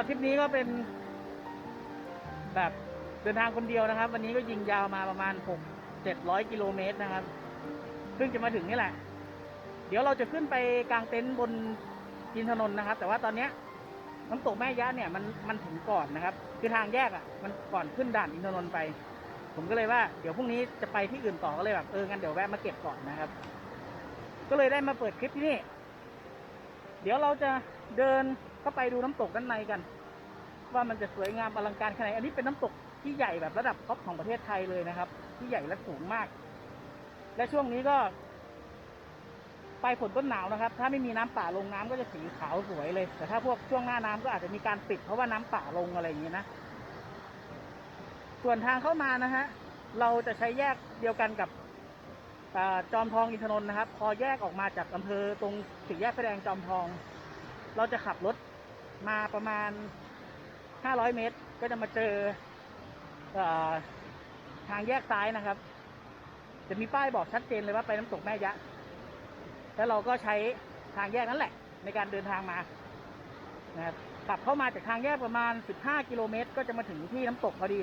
รับทริปนี้ก็เป็น แบบเดินทางคนเดียวนะครับ วันนี้ก็ยิงยาวมาประมาณหกเจ็ดร้อยกิโลเมตรนะครับเพิ่งจะมาถึงนี่แหละ เดี๋ยวเราจะขึ้นไปกลางเต็นท์บนอินทนนท์นะครับ แต่ว่าตอนเนี้ยน้ำตกแม่ยะเนี่ยมันมันถึงก่อนนะครับ คือทางแยกอะ มันก่อนขึ้นด่านอินทนนท์ไป ผมก็เลยว่าเดี๋ยวพรุ่งนี้จะไปที่อื่นต่อก็เลยแบบเอองั้นเดี๋ยวแวะมาเก็บก่อนนะครับ ก็เลยได้มาเปิดคลิปที่นี่ เดี๋ยวเราจะเดิน เข้าไปดูน้ำตกด้านในกัน ว่ามันจะสวยงามอลังการขนาดไหนอันนี้เป็นน้ำตกที่ใหญ่แบบระดับท็อปของประเทศไทยเลยนะครับ ที่ใหญ่และสูงมาก และช่วงนี้ก็ปลายฝนต้นหนาวนะครับ ถ้าไม่มีน้ำป่าลงน้ำก็จะสีขาวสวยเลย แต่ถ้าพวกช่วงหน้าน้ำก็อาจจะมีการปิดเพราะว่าน้ำป่าลงอะไรอย่างเงี้นะ ส่วนทางเข้ามานะฮะ เราจะใช้แยกเดียวกันกับอจอมทองอินทนนท์นะครับ พอแยกออกมาจากอำเภอตรงสี่แยกไฟแดงจอมทอง เราจะขับรถ มาประมาณ 500 เมตร ก็จะมาเจออทางแยกซ้ายนะครับ จะมีป้ายบอกชัดเจนเลยว่าไปน้ำตกแม่ยะ แล้วเราก็ใช้ทางแยกนั้นแหละ ในการเดินทางมานะครับขับเข้ามาจากทางแยกประมาณ 15 กิโลเมตร ก็จะมาถึงที่น้ำตกพอดี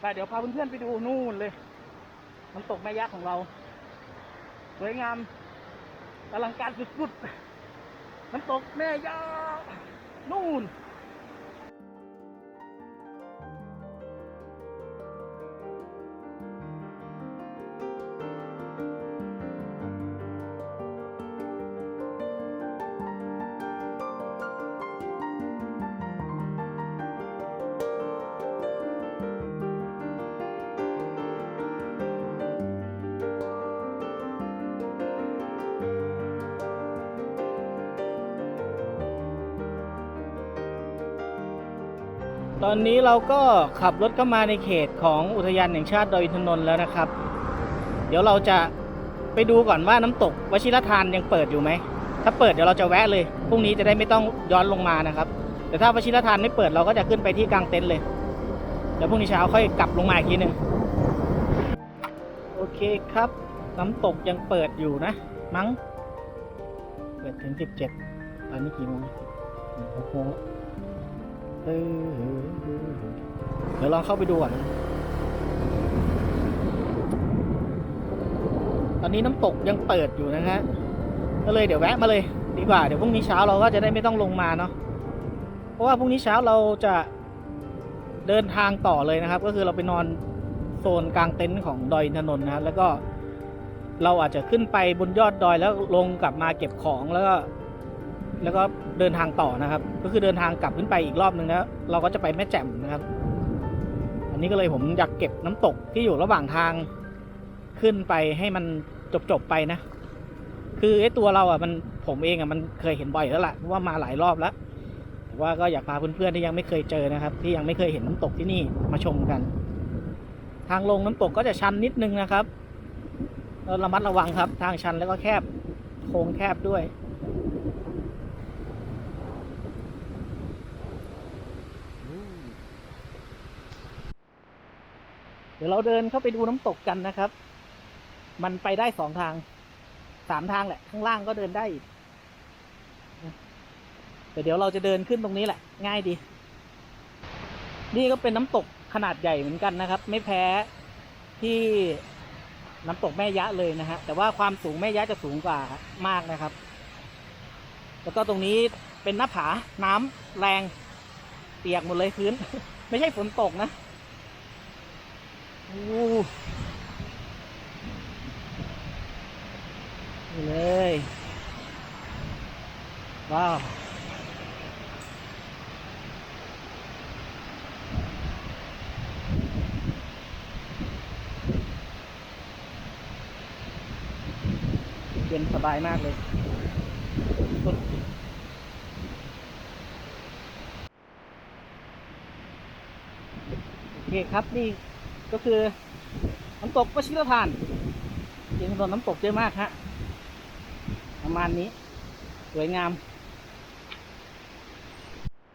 ไปเดี๋ยวพาเพื่อนๆไปดูนู่นเลยน้ำตกแม่ยะของเรา สวยงามอลังการสุดๆ น้ำตกแม่ยานู่น อนนี้เราก็ขับรถเข้ามาในเขตของอุทยานแห่งชาติดอยอินทนนท์แล้วนะครับ เดี๋ยวเราจะไปดูก่อนว่าน้ำตกวชิรทานยังเปิดอยู่ไหม ถ้าเปิดเดี๋ยวเราจะแวะเลยพรุ่งนี้จะได้ไม่ต้องย้อนลงมานะครับ แต่ถ้าวชิรทานไม่เปิดเราก็จะขึ้นไปที่กลางเต็นท์เลยเดี๋ยวพรุ่งนี้เช้าค่อยกลับลงมาอีกทีหนึ่งโอเคครับ น้ำตกยังเปิดอยู่นะ มั้ง เปิดถึง17ตอนนี้กี่โมงหกโมงแล้ว เดี๋ยวลองเข้าไปดูก่อนตอนนี้น้ำตกยังเปิดอยู่นะฮะก็เลยเดี๋ยวแวะมาเลยดีกว่า เดี๋ยวพรุ่งนี้เช้าเราก็จะได้ไม่ต้องลงมาเนาะ เพราะว่าพรุ่งนี้เช้าเราจะเดินทางต่อเลยนะครับ ก็คือเราไปนอนโซนกลางเต็นท์ของดอยอินทนนท์นะแล้วก็เราอาจจะขึ้นไปบนยอดดอยแล้วลงกลับมาเก็บของแล้วก็ แล้วก็เดินทางต่อนะครับ ก็คือเดินทางกลับขึ้นไปอีกรอบหนึ่งแล้วเราก็จะไปแม่แจ่มนะครับ อันนี้ก็เลยผมอยากเก็บน้ำตกที่อยู่ระหว่างทางขึ้นไปให้มันจบๆไปนะ คือไอ้ตัวเราอะมันผมเองอะมันเคยเห็นบ่อยแล้วล่ะเพราะว่ามาหลายรอบแล้วแต่ว่าก็อยากพาเพื่อนๆที่ยังไม่เคยเจอนะครับ ที่ยังไม่เคยเห็นน้ำตกที่นี่มาชมกัน ทางลงน้ำตกก็จะชันนิดนึงนะครับเราระมัดระวังครับ ทางชันแล้วก็แคบโค้งแคบด้วย เดี๋ยวเราเดินเข้าไปดูน้ำตกกันนะครับ มันไปได้สองทางสามทางแหละ ข้างล่างก็เดินได้อีกแต่เดี๋ยวเราจะเดินขึ้นตรงนี้แหละ ง่ายดี นี่ก็เป็นน้ำตกขนาดใหญ่เหมือนกันนะครับ ไม่แพ้ที่น้ำตกแม่ยะเลยนะฮะแต่ว่าความสูงแม่ยะจะสูงกว่ามากนะครับ แล้วก็ตรงนี้เป็นหน้าผาน้ำแรงเปียกหมดเลยพื้น ไม่ใช่ฝนตกนะ อู้นี่เลยว้าวเย็นสบายมากเลยโอเคครับนี่ ก็คือน้ำตกวชิรทานเย็นถนนน้ำตกเยอะมากฮะประมาณนี้ สวยงาม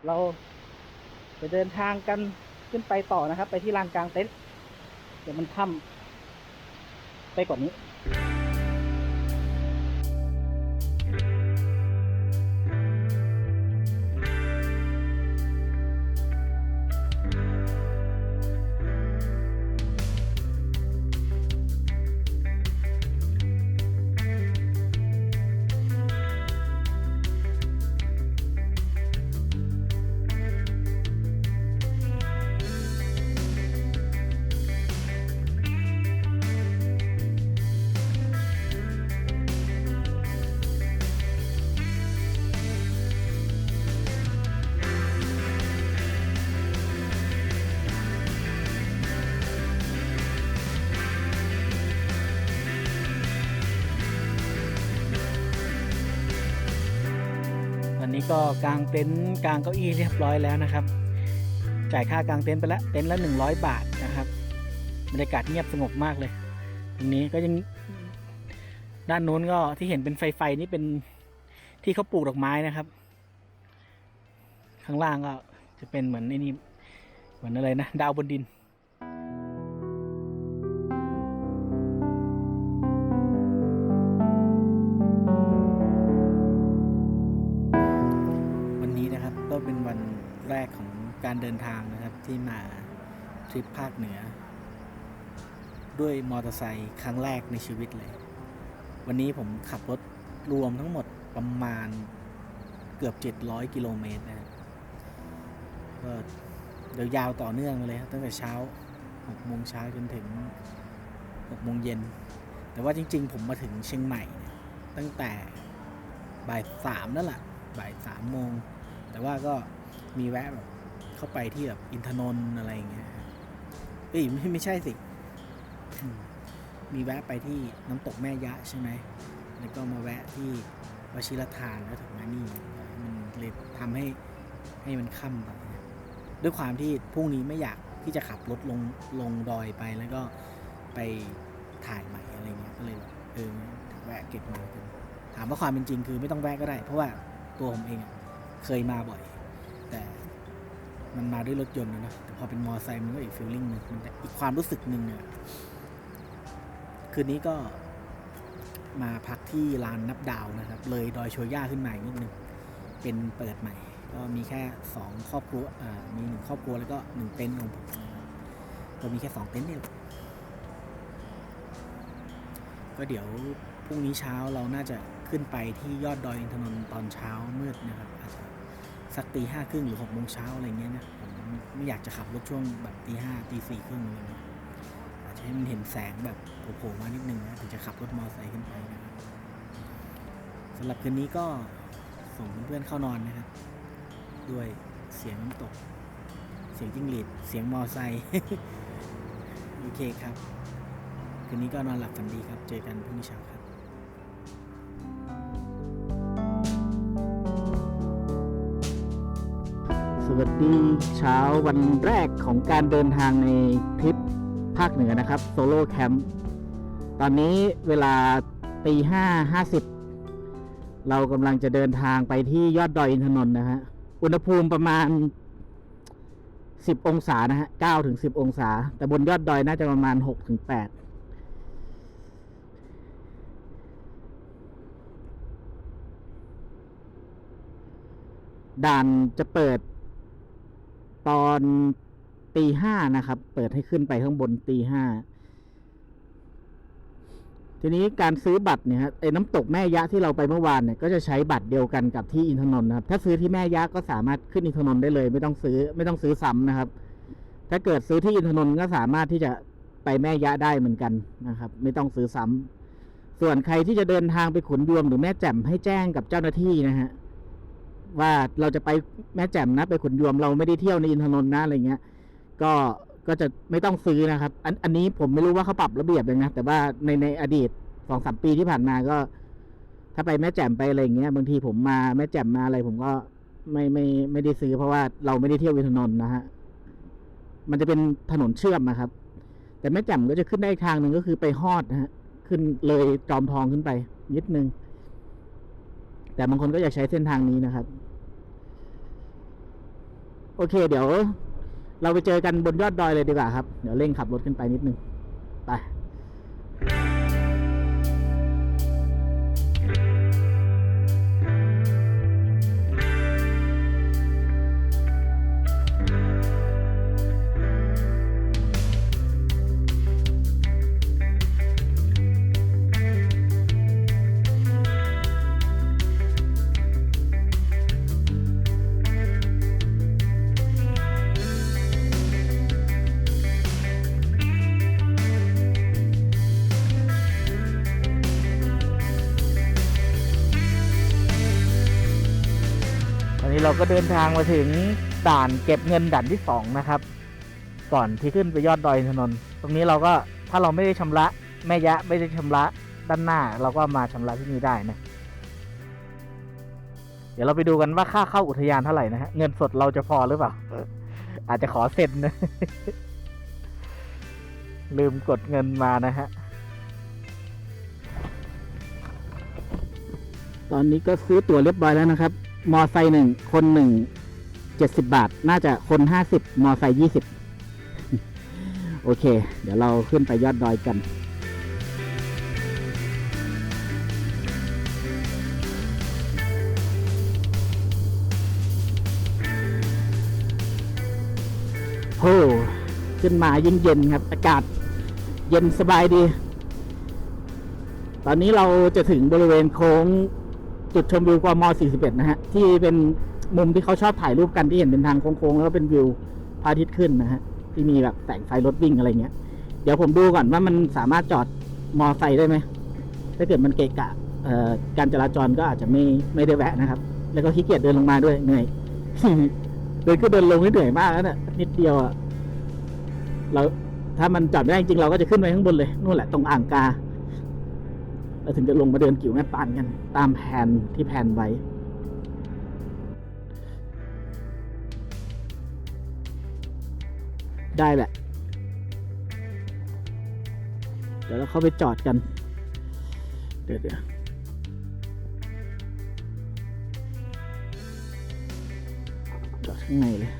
เราจะเดินทางกันขึ้นไปต่อนะครับ ไปที่ลานกลางเต็นท์เดี๋ยวมันค่ำไปกว่านี้ นี้ก็กางเต็นท์กางเก้าอี้เรียบร้อยแล้วนะครับ จ่ายค่ากางเต็นท์ไปแล้วเต็นท์ละ 100 บาทนะครับบรรยากาศเงียบสงบมากเลย ตรงนี้ก็ยังด้านโน้นก็ที่เห็นเป็นไฟไฟนี่เป็นที่เขาปลูกดอกไม้นะครับ ข้างล่างก็จะเป็นเหมือนไอ้นี่เหมือนอะไรนะ ดาวบนดิน ที่มาทริปภาคเหนือ ด้วยมอเตอร์ไซค์ครั้งแรกในชีวิตเลย วันนี้ผมขับรถรวมทั้งหมดประมาณเกือบ 700 กิโลเมตรนะก็เดี๋ยวยาวต่อเนื่องเลยตั้งแต่เช้า6โมงเช้าจนถึง6โมงเย็น แต่ว่าจริง ๆ ผมมาถึงเชียงใหม่ ตั้งแต่บ่ายสามนั่นแหละบ่ายสามโมง แต่ว่าก็มีแวะแบบ เข้าไปที่แบบอินทนนท์อะไรอย่างเงี้ยเอ้ยไม่ไม่ใช่สิ มีแวะไปที่น้ำตกแม่ยะใช่ไหม แล้วก็มาแวะที่วชิรทานแล้วถึงมานี่มันเลยทำให้ให้มันค่ำไปด้วยความที่พรุ่งนี้ไม่อยากที่จะขับรถลงลงดอยไปแล้วก็ไปถ่ายใหม่อะไรเงี้ยก็เลยแบบเออแวะเก็บมากันถามว่าความเป็นจริงคือไม่ต้องแวะก็ได้ เพราะว่าตัวผมเองเคยมาบ่อย แต่ มันมาด้วยรถยนต์นะนะ แต่พอเป็นมอไซค์มันก็อีกฟีลลิ่งหนึ่งมันอีกความรู้สึกหนึ่งเนี่ยคืนนี้ก็มาพักที่ลานนับดาวนะครับ เลยดอยโชย่าขึ้นมาอีกนิดนึง เป็นเปิดใหม่ ก็มีแค่สองครอบครัวอ่ามีหนึ่งครอบครัวแล้วก็หนึ่งเต็นท์ของผมก็มีแค่สองเต็นท์นี่แหละก็เดี๋ยวพรุ่งนี้เช้าเราน่าจะขึ้นไปที่ยอดดอยอินทนนท์ตอนเช้ามืดนะครับอาจจะ สักตีห้าครึ่งหรือหกโมงเช้าอะไรเงี้ยนะผมไม่อยากจะขับรถช่วงแบบตีห้าตีสี่ครึ่งอะไรเงี้ยอาจจะให้มันเห็นแสงแบบโผล่มานิดนึงนะถึงจะขับรถมอเตอร์ไซค์ขึ้นไปนะครับสำหรับคืนนี้ก็ส่งเพื่อนๆเข้านอนนะครับ ด้วยเสียงน้ำตก เสียงจิ้งหรีดเสียงมอเตอร์ไซค์โอเคครับ คืนนี้ก็นอนหลับฝันดีครับ เจอกันพรุ่งนี้เช้าครับ วัสดีเช้าวันแรกของการเดินทางในทริปภาคเหนือนะครับโซโล่แคมป์ตอนนี้เวลาตีห้าห้าสิบเรากำลังจะเดินทางไปที่ยอดดอยอินทนนท์นะฮะ อุณหภูมิประมาณสิบองศานะฮะเก้าถึงสิบองศา แต่บนยอดดอยน่าจะประมาณหกถึงแปดด่านจะเปิด ตอนตีห้านะครับ เปิดให้ขึ้นไปข้างบนตีห้าทีนี้การซื้อบัตรเนี่ยครับไอ้น้ำตกแม่ยะที่เราไปเมื่อวานเนี่ยก็จะใช้บัตรเดียวกันกับที่อินทนนท์นะครับ ถ้าซื้อที่แม่ยะก็สามารถขึ้นอินทนนท์ได้เลย ไม่ต้องซื้อ ไม่ต้องซื้อซ้ำนะครับ ถ้าเกิดซื้อที่อินทนนท์ก็สามารถที่จะไปแม่ยะได้เหมือนกันนะครับ ไม่ต้องซื้อซ้ำส่วนใครที่จะเดินทางไปขุนยวมหรือแม่แจ่มให้แจ้งกับเจ้าหน้าที่นะฮะ ว่าเราจะไปแม่แจ่มนะไปขุนยวมเราไม่ได้เที่ยวในอินทนนท์นะอะไรเงี้ย ก็ก็จะไม่ต้องซื้อนะครับ อันอันนี้ผมไม่รู้ว่าเขาปรับระเบียบยังไงแต่ว่าในในอดีตสองสามปีที่ผ่านมาก็ ถ้าไปแม่แจ่มไปอะไรเงี้ยบางทีผมมาแม่แจ่มมาอะไร ผมก็ไม่ไม่ไม่ได้ซื้อ เพราะว่าเราไม่ได้เที่ยวอินทนนท์นะฮะมันจะเป็นถนนเชื่อมนะครับ แต่แม่แจ่มก็จะขึ้นได้อีกทางหนึ่งก็คือไปฮอดนะฮะขึ้นเลยจอมทองขึ้นไปนิดนึงแต่บางคนก็อยากใช้เส้นทางนี้นะครับ โอเค เดี๋ยว เราไปเจอกันบนยอดดอยเลยดีกว่าครับ เดี๋ยวเร่งขับรถขึ้นไปนิดนึง ไป ก็เดินทางมาถึงด่านเก็บเงินด่านที่สองนะครับ ก่อนที่ขึ้นไปยอดดอยอินทนนท์ตรงนี้เราก็ถ้าเราไม่ได้ชำระแม่ยะไม่ได้ชำระด้านหน้า เราก็มาชำระที่นี่ได้นะเดี๋ยวเราไปดูกันว่าค่าเข้าอุทยานเท่าไหร่นะฮะเงินสดเราจะพอหรือเปล่าอาจจะขอเซ็นนะลืมกดเงินมานะฮะ ตอนนี้ก็ซื้อตั๋วเรียบร้อยแล้วนะครับ มอไซค์หนึ่งคนหนึ่งเจ็ดสิบบาท น่าจะคนห้าสิบมอไซค์ยี่สิบโอเค เดี๋ยวเราขึ้นไปยอดดอยกันโอ้ขึ้นมายิ่งเย็นครับ อากาศเย็นสบายดี ตอนนี้เราจะถึงบริเวณโค้ง จุดชมวิวกม 41 นะฮะ ที่เป็นมุมที่เขาชอบถ่ายรูปกันที่เห็นเป็นทางโค้งๆ แล้วก็เป็นวิวพระอาทิตย์ขึ้นนะฮะ ที่มีแบบแสงไฟรถวิ่งอะไรเงี้ย เดี๋ยวผมดูก่อนว่ามันสามารถจอดมอไซค์ได้ไหม ถ้าเกิดมันเกะกะการจราจรก็อาจจะไม่ไม่ได้แวะนะครับ แล้วก็ขี้เกียจเดินลงมาด้วยเหนื่อยเดินขึ้นเดินลงนี่เหนื่อยมากแล้วเนี่ยนิดเดียวอะเราถ้ามันจอดไม่ได้จริงเราก็จะขึ้นไปข้างบนเลยนู่นแหละตรงอ่างกา เราถึงจะลงมาเดินกิ่วแม่ปานกัน ตามแผนที่แผนไว้ได้แหละ เดี๋ยวเราเข้าไปจอดกัน เดี๋ยวเดี๋ยวจอดข้างในเลย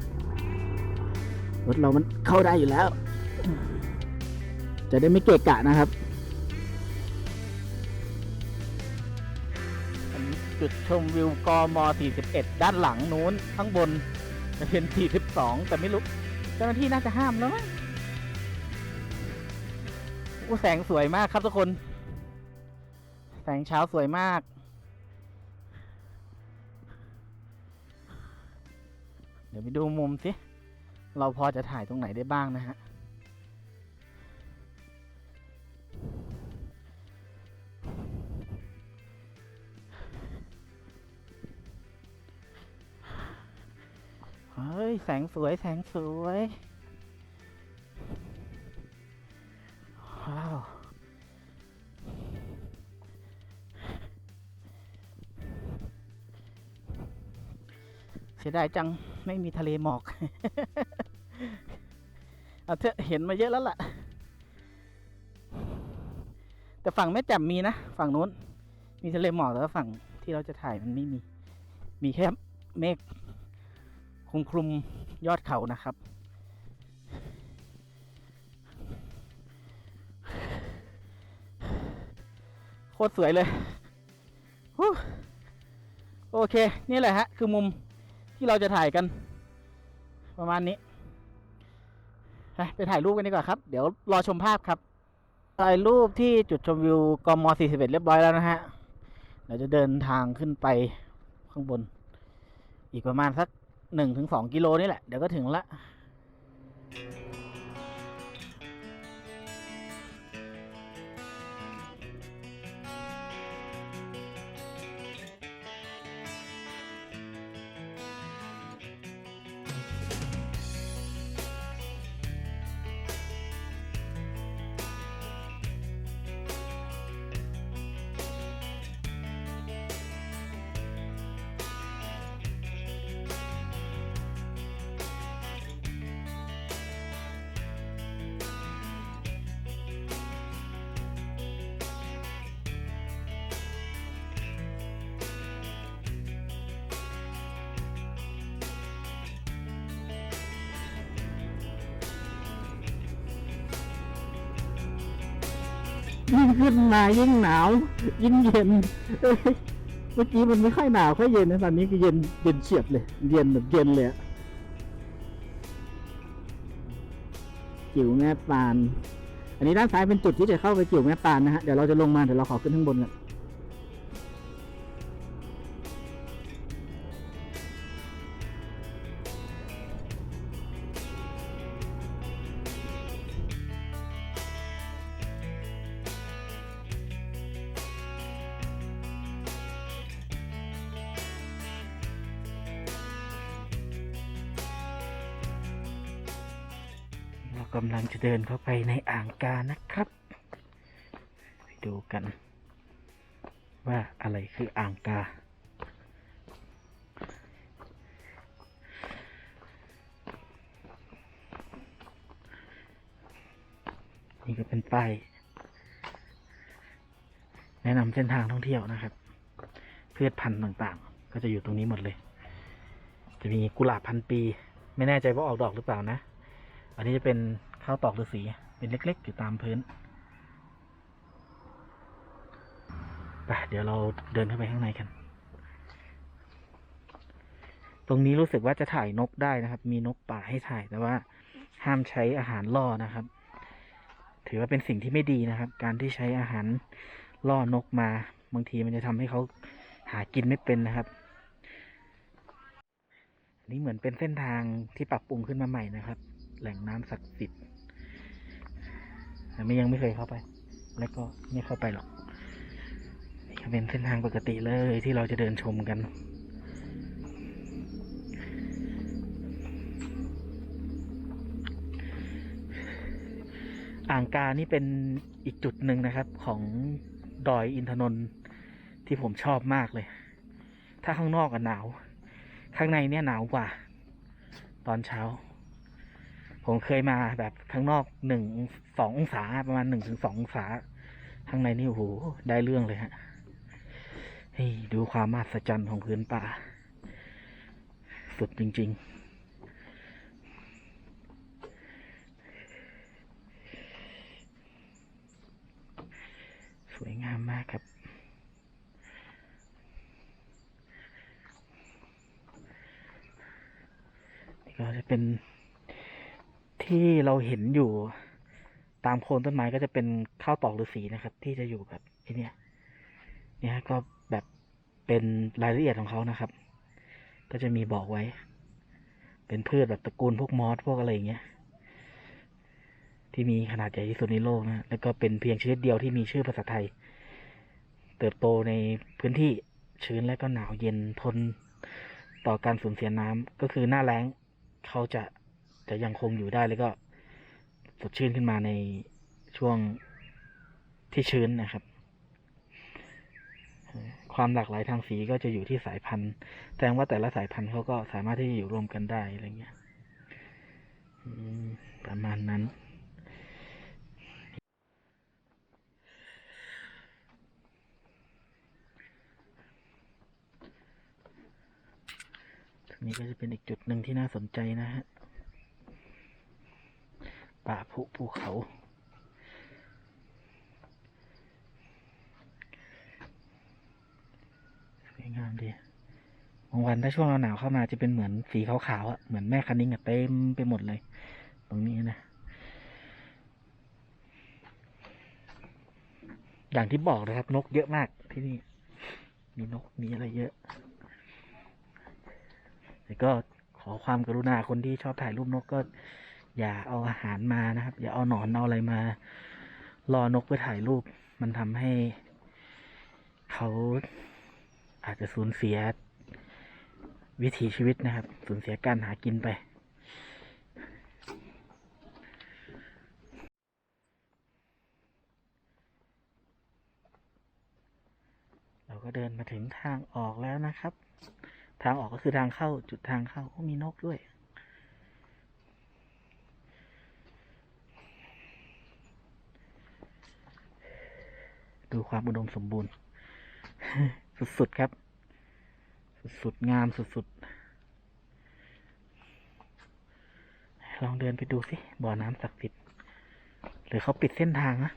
รถเรามันเข้าได้อยู่แล้ว จะได้ไม่เกะกะนะครับ จุดชมวิวกม 41 ด้านหลังนู้นข้างบนจะเป็น 42 แต่ไม่รู้เจ้าหน้าที่น่าจะห้ามแล้วมั้งโอ้แสงสวยมากครับทุกคน แสงเช้าสวยมาก เดี๋ยวไปดูมุมสิ เราพอจะถ่ายตรงไหนได้บ้างนะฮะ เฮ้ย แสงสวย แสงสวย ว้าว เสียดายจัง ไม่มีทะเลหมอก เอาเถอะเห็นมาเยอะแล้วล่ะ แต่ฝั่งแม่แจ่มมีนะ ฝั่งนู้น มีทะเลหมอกแต่ว่าฝั่งที่เราจะถ่ายมันไม่มี มีแค่เมฆ คลุมคลุมยอดเขานะครับ โคตรสวยเลยโอเค นี่แหละฮะ คือมุมที่เราจะถ่ายกัน ประมาณนี้ ไปถ่ายรูปกันดีกว่าครับ เดี๋ยวรอชมภาพครับ ถ่ายรูปที่จุดชมวิวกม 41 เรียบร้อยแล้วนะฮะเดี๋ยวจะเดินทางขึ้นไปข้างบน อีกประมาณสัก หนึ่งถึงสองกิโลนี่แหละ เดี๋ยวก็ถึงละ ยิ่งขึ้นมายิ่งหนาว ยิ่งเย็น เมื่อกี้มันไม่ค่อยหนาวค่อยเย็นนะตอนนี้ก็เย็นเย็นเฉียบเลย เย็นแบบเย็นเลยอะกิ่วแม่ปาน อันนี้ด้านซ้ายเป็นจุดที่จะเข้าไปกิ่วแม่ปานนะฮะ เดี๋ยวเราจะลงมา เดี๋ยวเราขอขึ้นข้างบนกัน กำลังจะเดินเข้าไปในอ่างกานะครับ ไปดูกัน ว่าอะไรคืออ่างกา นี่ก็เป็นป้ายแนะนำเส้นทางท่องเที่ยวนะครับ พืชพันธุ์ต่างๆ ก็จะอยู่ตรงนี้หมดเลย จะมีกุหลาบพันปี ไม่แน่ใจว่าออกดอกหรือเปล่านะ อันนี้จะเป็นข้าวตอกฤาษีเป็นเล็ก ๆ อยู่ตามพื้นไปเดี๋ยวเราเดินเข้าไปข้างในกัน ตรงนี้รู้สึกว่าจะถ่ายนกได้นะครับ มีนกป่าให้ถ่ายแต่ว่าห้ามใช้อาหารล่อนะครับ ถือว่าเป็นสิ่งที่ไม่ดีนะครับ การที่ใช้อาหารล่อนกมา บางทีมันจะทำให้เขาหากินไม่เป็นนะครับนนี้เหมือนเป็นเส้นทางที่ปรับปรุงขึ้นมาใหม่นะครับ แหล่งน้ำศักดิ์สิทธิ์แต่ไม่ยังไม่เคยเข้าไป แล้วก็ไม่เข้าไปหรอกนี่เป็นเส้นทางปกติเลยที่เราจะเดินชมกันอ่างกานี่เป็นอีกจุดหนึ่งนะครับ ของดอยอินทนนท์ที่ผมชอบมากเลย ถ้าข้างนอกอะหนาว ข้างในเนี่ยหนาวกว่า ตอนเช้า ผมเคยมาแบบข้างนอกหนึ่งสององศาประมาณหนึ่งถึงสององศาข้างในนี่โอ้โหได้เรื่องเลยฮะเฮ้ยดูความมหัศจรรย์ของพื้นป่า สุดจริง ๆสวยงามมากครับ นี่ก็จะเป็น ที่เราเห็นอยู่ตามโคนต้นไม้ก็จะเป็นข้าวตอกฤาษีนะครับ ที่จะอยู่แบบไอ้เนี่ยเนี่ยก็แบบเป็นรายละเอียดของเขานะครับ ก็จะมีบอกไว้ เป็นพืชแบบตระกูลพวกมอสพวกอะไรอย่างเงี้ย ที่มีขนาดใหญ่ที่สุดในโลกนะแล้วก็เป็นเพียงชนิดเดียวที่มีชื่อภาษาไทย เติบโตในพื้นที่ชื้นและก็หนาวเย็นทนต่อการสูญเสียน้ำก็คือหน้าแล้งเขาจะ จะยังคงอยู่ได้แล้วก็สดชื่นขึ้นมาในช่วงที่ชื้นนะครับ ความหลากหลายทางสีก็จะอยู่ที่สายพันธุ์แสดงว่าแต่ละสายพันธุ์เขาก็สามารถที่จะอยู่รวมกันได้อะไรเงี้ยประมาณนั้นนี้ก็จะเป็นอีกจุดหนึ่งที่น่าสนใจนะฮะ ป่าภูภูเขา สวยงามดีบางวันถ้าช่วงหนาวเข้ามาจะเป็นเหมือนสีขาวๆอะเหมือนแม่คันนิ้งอะเต็มไปหมดเลย ตรงนี้นะ อย่างที่บอกนะครับ นกเยอะมากที่นี่ มีนกมีอะไรเยอะ แต่ก็ขอความกรุณาคนที่ชอบถ่ายรูปนกก็ อย่าเอาอาหารมานะครับ อย่าเอาหนอนเอาอะไรมา รอนกเพื่อถ่ายรูป มันทำให้ เขาอาจจะสูญเสีย วิถีชีวิตนะครับ สูญเสียการหากินไป เราก็เดินมาถึงทางออกแล้วนะครับ ทางออกก็คือทางเข้าจุดทางเข้าก็มีนกด้วย ดูความอุดมสมบูรณ์ สุดๆครับ สุดๆ งามสุดๆ ลองเดินไปดูสิบ่อน้ำศักดิ์สิทธิ์หรือเขาปิดเส้นทางนะ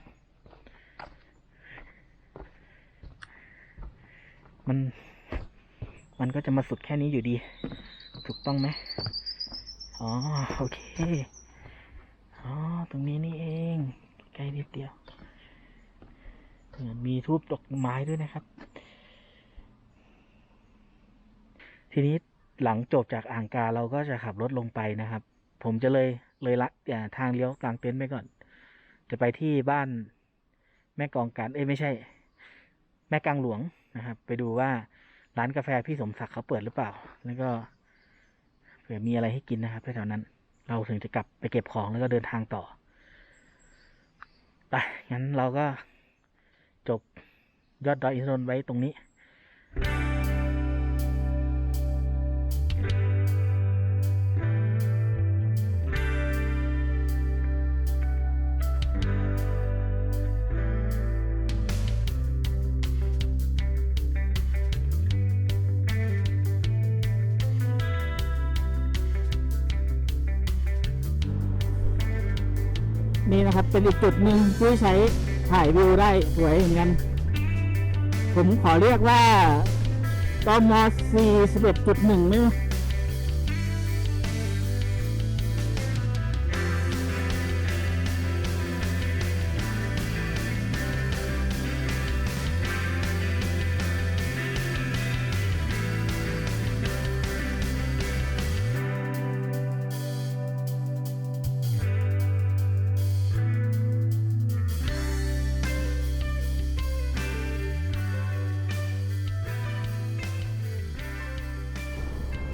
มันมันก็จะมาสุดแค่นี้อยู่ดี ถูกต้องไหมอ๋อ โอเค อ๋อ ตรงนี้นี่เอง ใกล้นิดเดียว มีทูบดอกไม้ด้วยนะครับ ทีนี้หลังจบจากอ่างกาเราก็จะขับรถลงไปนะครับ ผมจะเลยเลยละอย่าทางเลี้ยวกลางเต็นท์ไปก่อน จะไปที่บ้านแม่กองการเอ้ยไม่ใช่ แม่กลางหลวงนะครับ ไปดูว่าร้านกาแฟพี่สมศักดิ์เขาเปิดหรือเปล่า แล้วก็เผื่อมีอะไรให้กินนะครับแถวๆนั้น เราถึงจะกลับไปเก็บของแล้วก็เดินทางต่อไปงั้นเราก็ จบยอดดอยอินทนนท์ไว้ตรงนี้นี่นะครับเป็นอีกจุดหนึ่งที่ใช้ ถ่ายวิวได้สวยเหมือนกัน ผมขอเรียกว่าตม 41.1นี่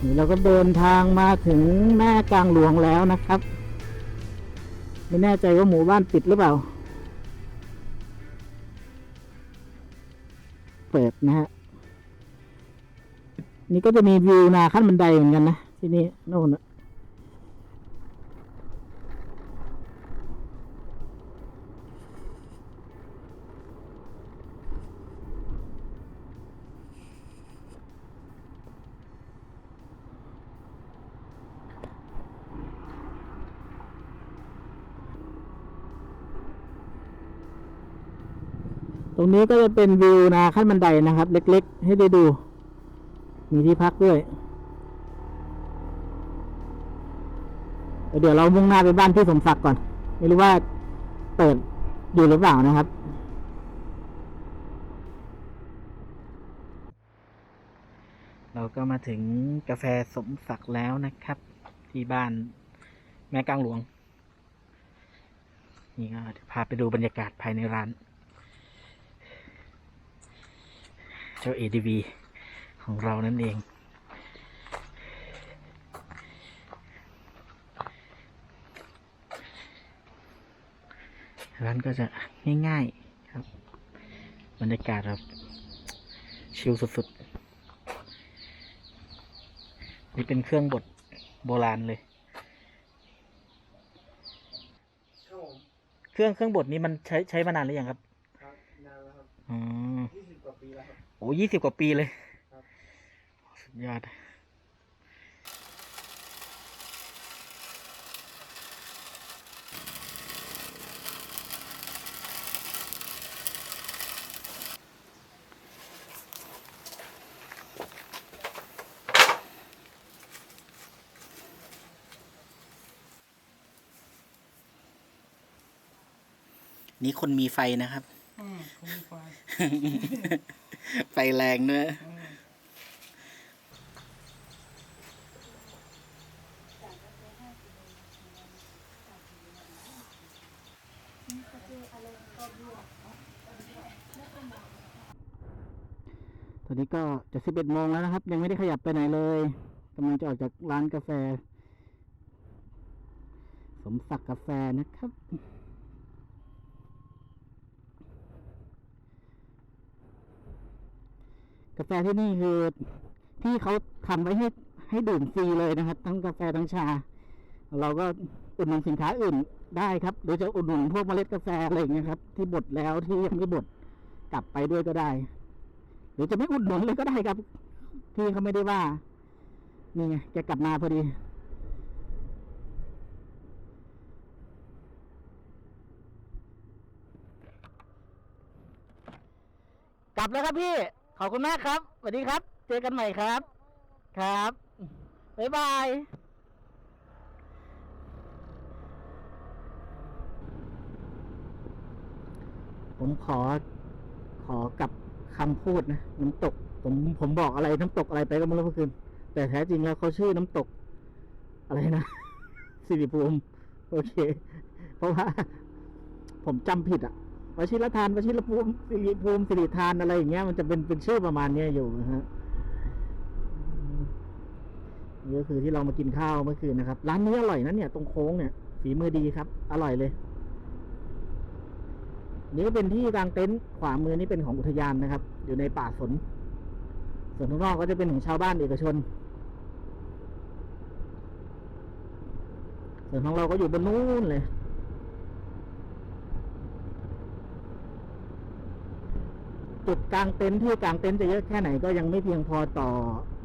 นี่เราก็เดินทางมาถึงแม่กลางหลวงแล้วนะครับ ไม่แน่ใจว่าหมู่บ้านปิดหรือเปล่า เปิดนะฮะ นี่ก็จะมีวิวนาขั้นบันไดเหมือนกันนะ ที่นี่โน่นนะ นี้ก็จะเป็นวิวนาขั้นบันไดนะครับ เล็กๆ ให้ได้ดู มีที่พักด้วย เดี๋ยวเรามุ่งหน้าไปบ้านพี่สมศักดิ์ก่อน ไม่รู้ว่าเปิดอยู่หรือเปล่านะครับเราก็มาถึงกาแฟสมศักดิ์แล้วนะครับ ที่บ้านแม่กลางหลวง นี่ก็พาไปดูบรรยากาศภายในร้าน เจ้า ADV ของเรานั่นเอง ร้านก็จะง่ายๆครับ บรรยากาศแบบชิลสุดๆ นี่เป็นเครื่องบดโบราณเลยครับผมเครื่องเครื่องบดนี้มันใช้ใช้มานานหรือยังครับ ครับนานแล้วครับอ๋อยี่สิบกว่าปีแล้วครับโอ้ยี่สิบกว่าปีเลยครับสุดยอดนี่คนมีไฟนะครับ อืมคุณมีไฟไฟ แรงเนะอืมตอนนี้ก็จะสิบเอ็ดโมงแล้วนะครับ ยังไม่ได้ขยับไปไหนเลยกำลังจะออกจากร้านกาแฟ สมศักดิ์กาแฟนะครับ กาแฟที่นี่คือพี่เขาทำไว้ให้ให้ดื่มฟรีเลยนะครับ ทั้งกาแฟทั้งชา เราก็อุดหนุนสินค้าอื่นได้ครับ หรือจะอุดหนุนพวกเมล็ดกาแฟอะไรอย่างเงี้ยครับ ที่บดแล้วที่ยังไม่บดกลับไปด้วยก็ได้ หรือจะไม่อุดหนุนเลยก็ได้ครับพี่เขาไม่ได้ว่า นี่ไงแกกลับมาพอดีกลับแล้วครับพี่ อบคุณมากครับสวัสดีครับ เจอกันใหม่ครับ ครับ บ๊ายบายผมขอขอกับคำพูดนะน้ำตก ผมผมบอกอะไรน้ำตกอะไรไปก็ไม่รู้เมื่อคืนแต่แท้จริงแล้วเขาชื่อน้ำตก อะไรนะสิริภูมิโอเค เพราะว่า ผมจำผิดอะ วชิรทานวชิรภูมิสิริภูมิสิริทานอะไรอย่างเงี้ยมันจะเป็นเป็นชื่อประมาณเนี้ยอยู่นะฮะนี่ก็คือที่เรามากินข้าวเมื่อคืนนะครับ ร้านนี้อร่อยนะเนี่ยตรงโค้งเนี่ยฝีมือดีครับ อร่อยเลย นี่ก็เป็นที่กลางเต็นท์ขวามือนี่เป็นของอุทยานนะครับ อยู่ในป่าสนส่วนข้างนอกก็จะเป็นของชาวบ้านเอกชน ส่วนของเราก็อยู่บนนู้นเลย จุดกลางเต็นท์ที่กลางเต็นท์จะเยอะแค่ไหนก็ยังไม่เพียงพอต่อ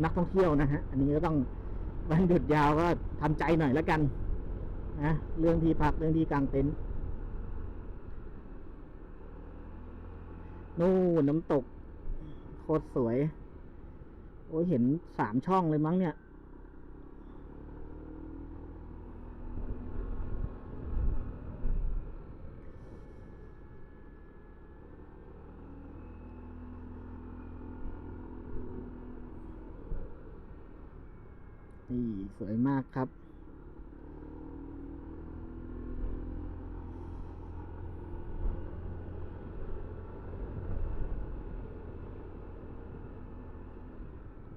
นักท่องเที่ยวนะฮะ อันนี้ก็ต้องวันหยุดยาวก็ทำใจหน่อยแล้วกันนะเรื่องที่พักเรื่องที่กลางเต็นท์นู่นน้ำตกโคตรสวย โอ้ยเห็นสามช่องเลยมั้งเนี่ย นี่สวยมากครับ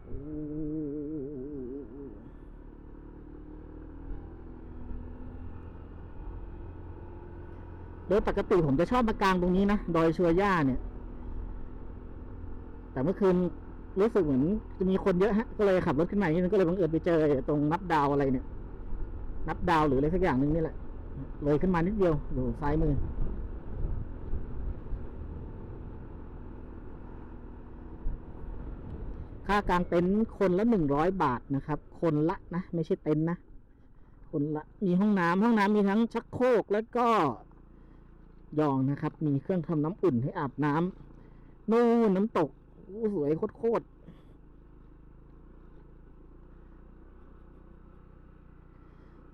โอ้โดยปกติผมจะชอบมากางตรงนี้นะ ดอยชัวย่าเนี่ย แต่เมื่อคืน รู้สึกเหมือนจะมีคนเยอะฮะ ก็เลยขับรถขึ้นมาอย่างนี้ก็เลยบังเอิญไปเจอตรงนับดาวอะไรเนี่ย นับดาวหรืออะไรสักอย่างหนึ่งนี่แหละ เลยขึ้นมานิดเดียวอยู่ซ้ายมือ ค่ากลางเต็นท์คนละหนึ่งร้อยบาทนะครับ คนละนะ ไม่ใช่เต็นท์นะ คนละ มีห้องน้ำห้องน้ำมีทั้งชักโครกแล้วก็ยองนะครับ มีเครื่องทำน้ำอุ่นให้อาบน้ำนู่นน้ำตก สวยโคตร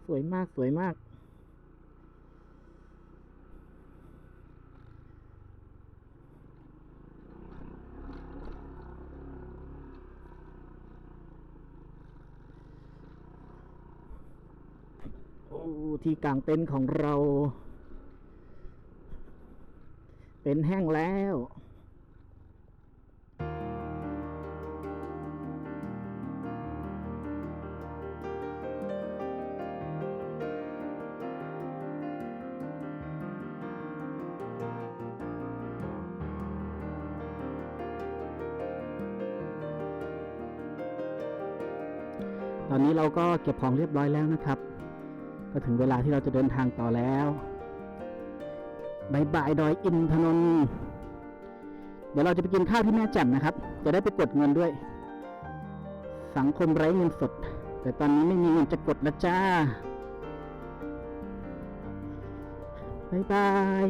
สวยมากสวยมาก โอ้ที่กลางเต็นท์ของเรา เป็นแห้งแล้ว ตอนนี้เราก็เก็บของเรียบร้อยแล้วนะครับ ก็ถึงเวลาที่เราจะเดินทางต่อแล้วบายบายดอยอินทนนท์เดี๋ยวเราจะไปกินข้าวที่แม่แจ่มนะครับ จะได้ไปกดเงินด้วย สังคมไร้เงินสด แต่ตอนนี้ไม่มีเงินจะกดแล้วจ้าบายบาย